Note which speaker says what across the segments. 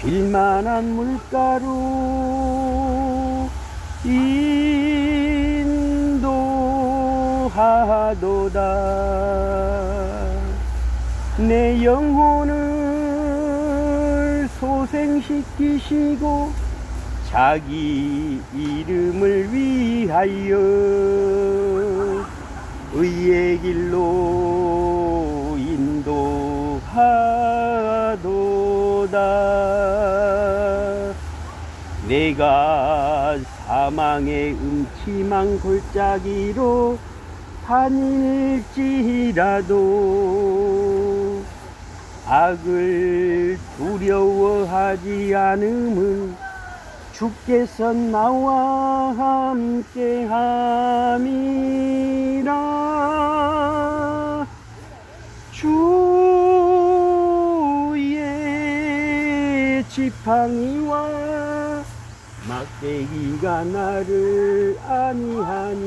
Speaker 1: 쉴만한 물가로 인도하도다. 내 영혼을 소생시키시고 자기 이름을 위하여 의의 길로 인도하도다 내가 사망의 음침한 골짜기로 다닐지라도 악을 두려워하지 않음은 주께서 나와 함께 함이라. 주 지팡이와 막대기가 나를 아니하니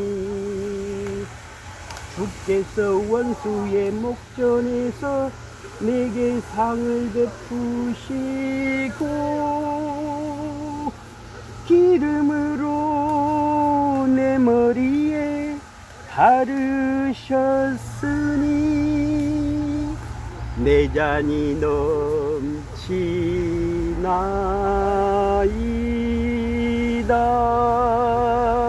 Speaker 1: 주께서 원수의 목전에서 내게 상을 베푸시고 기름으로 내 머리에 바르셨으니 내 잔이 넘치 나이다